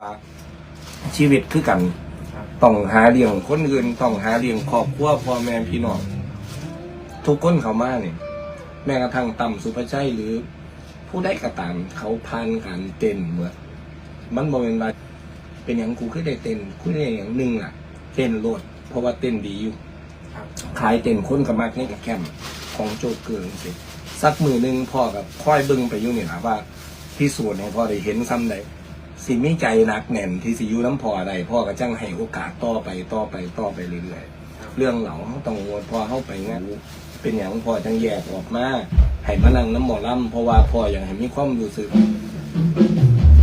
ว่าชีวิตคือกัน ต้องหาเลี้ยงคนอื่น ต้องหาเลี้ยงครอบครัวพ่อแม่พี่น้อง ทุกคนเขามาเนี่ยแม้กระทั่งต่ำสุภาชัยหรือ ผู้ได้กระตามเขาผ่านการเต้นเหมือนมันบอเป็นว่าเป็นอย่างกูคือได้เต้นกูได้อย่างหนึ่งอะ เต้นโลด เพราะว่าเต้นดีอยู่ครับขายเต้นคนกับมากนี่กับแคมป์ของโจกเกิงสิสักมือหนึ่งพ่อกับค่อยเบึงไปอยู่นี่นะว่าพิสูจน์ให้พ่อได้เห็นซ้ำใด สิมีใจหนักแน่นที่สิอยู่น้ำพอใดพ่อก็จังให้โอกาสต่อไปต่อไปต่อไปเรื่อยๆ เรื่องเหล่าเขาต้องงดพอเข้าไปงานเป็นอย่างพ่อจังแยกออกมาให้มานั่งน้ำหมอลำเพราะว่าพ่ออยากให้มีความรู้สึก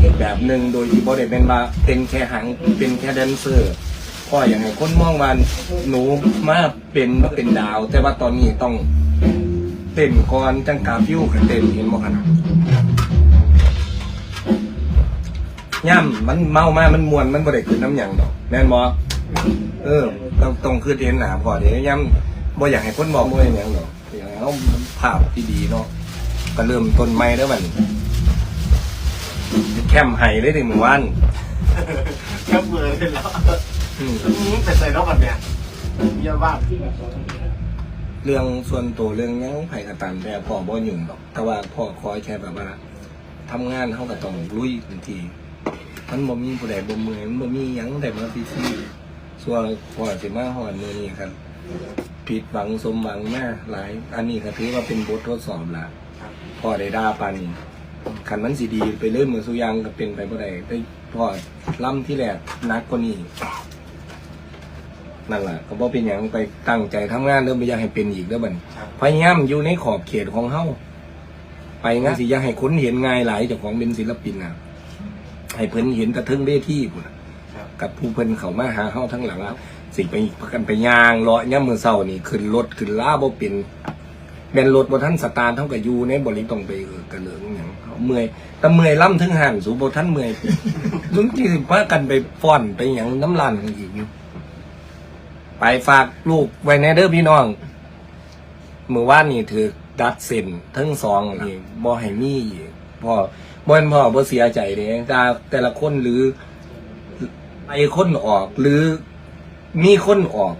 อีกแบบหนึ่งโดยที่บ่ได้เป็นว่าเป็นแค่หังเป็นแค่แดนเซอร์พ่ออยากให้คนมองว่าหนูมาเป็นเป็นดาว แต่ว่าตอนนี้ต้องเต้นก่อนจังกาฟิวกับเต้นเห็นบ่ขนาด ย่ำมันเมามามันมวนมันบ่ได้ขึ้นน้ำหยังดอกแม่นบ่เออต้องต้องคือเห็นหนาพอเดี๋ยวย่ำบ่อยากให้คนบอกบ่ได้หยังดอกอยากให้เอาภาพที่ดีเนาะก็เริ่มต้นใหม่แล้วมันแคมไห้เลยถึงเมื่อวานแค่เบื่อเลยแล้วอืมอืมเป็นใส่นอกกันเนี่ยเยอะมากเรื่องส่วนตัวเรื่องหยังไผก็ตามแต่พ่อบ่ยุ่งดอก แต่ว่าพ่อคอยแค่แบบว่าทำงานเฮาก็ต้องลุยทันที มันบ่มีผู้ใดบ่มือมันบ่มีหยังได้มาฟรีส่วนพ่อสิมาฮอดมือนี้ครับ ผิดหวังสมหวังแม่หลาย อันนี้ก็ถือว่าเป็นบททดสอบละพ่อได้ด่าปานนี้คันมันสิดีไปเรื่อยมือสุยางก็เป็นไปบ่ได้ได้พ่อล่ำที่แรกนักกว่านี้นั่นแหละก็บ่เป็นหยังไปตั้งใจทำงานเด้อบ่อยากให้เป็นอีกเด้อบัดนี้ครับพยายามอยู่ในขอบเขตของเฮาไปงั้นสิอยากให้คนเห็นง่ายหลายจ้าของเป็นศิลปินนะ ให้เพิ่นเห็นกระเทิงเวทีพุ่นน่ะครับ กับผู้เพิ่นเขามาหาเฮาทั้งหลังอะสิไปกันไปย่างเลาะย่ำมือเศร้านี่ขึ้นรถขึ้นล้าบ่เป็นแม่นรถบ่ทันสตาร์ทเท่ากับอยู่ในบริต้องไปเออกระเหลืองหยังเขาเมื่อยแต่เมื่อยล่ำถึงหันสูบ่ทันเมื่อยลุงที่พากันไปฟ้อนไปหยังน้ำลานกันอีกอยู่ไปฝากลูกไว้ในเด้อพี่น้อง มื้อวานนี่ถือดัดเส้นทั้งสองนี่บ่ให้มีอีกพ่อ บ่นพ่อบ่เสียใจเด้แต่แต่ละคนหรือไอ้คนออกหรือมีคนออก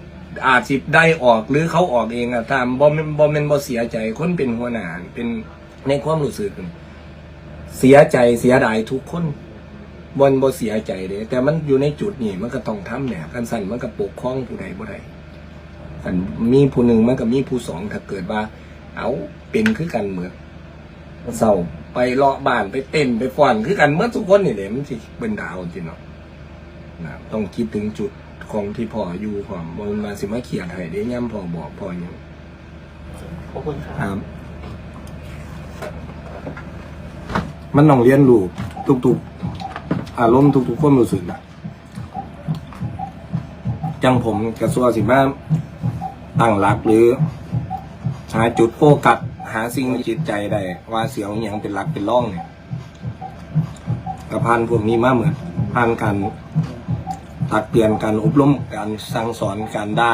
อาจสิได้ออกหรือเขาออกเองอะตามบอมบอมเมนบอเสียใจคนเป็นหัวหน้าเป็นในความรู้สึกเสียใจเสียดายทุกคนบนบอเสียใจเด้แต่มันอยู่ในจุดนี้มันก็ต้องทำเนี่ยกันสั่นมันก็ปกคล้องผู้ใดผู้ใดกันมีผู้หนึ่งมันก็มีผู้สองถ้าเกิดว่า เอาเป็นคือกันเหมือนเศร้า ไปเลาะบ้านไปเต้นไปฟ้อนคือกันเมื่อทุกคนนี่เดี๋ยวมันสิเป็นดาวจริงเนาะนะต้องคิดถึงจุดของที่พ่ออยู่ความบนมาสิมาเขียนให้ได้ย่ำพ่อบอกพ่ออย่างขอบคุณครับครับมันต้องเรียนรู้ทุกๆ อารมณ์ทุกๆความรู้สึกนะจังผมกระสัวสิมาตั้งหลักหรือหาจุดโฟกัส หาสิ่งจิตใจได้ว่าเสียงอย่างเป็นหลักเป็นร่องเนี่ยกระพันพวกนี้มาเหมือนผ่านการตักเตือนการอบรมการสั่งสอนการด่า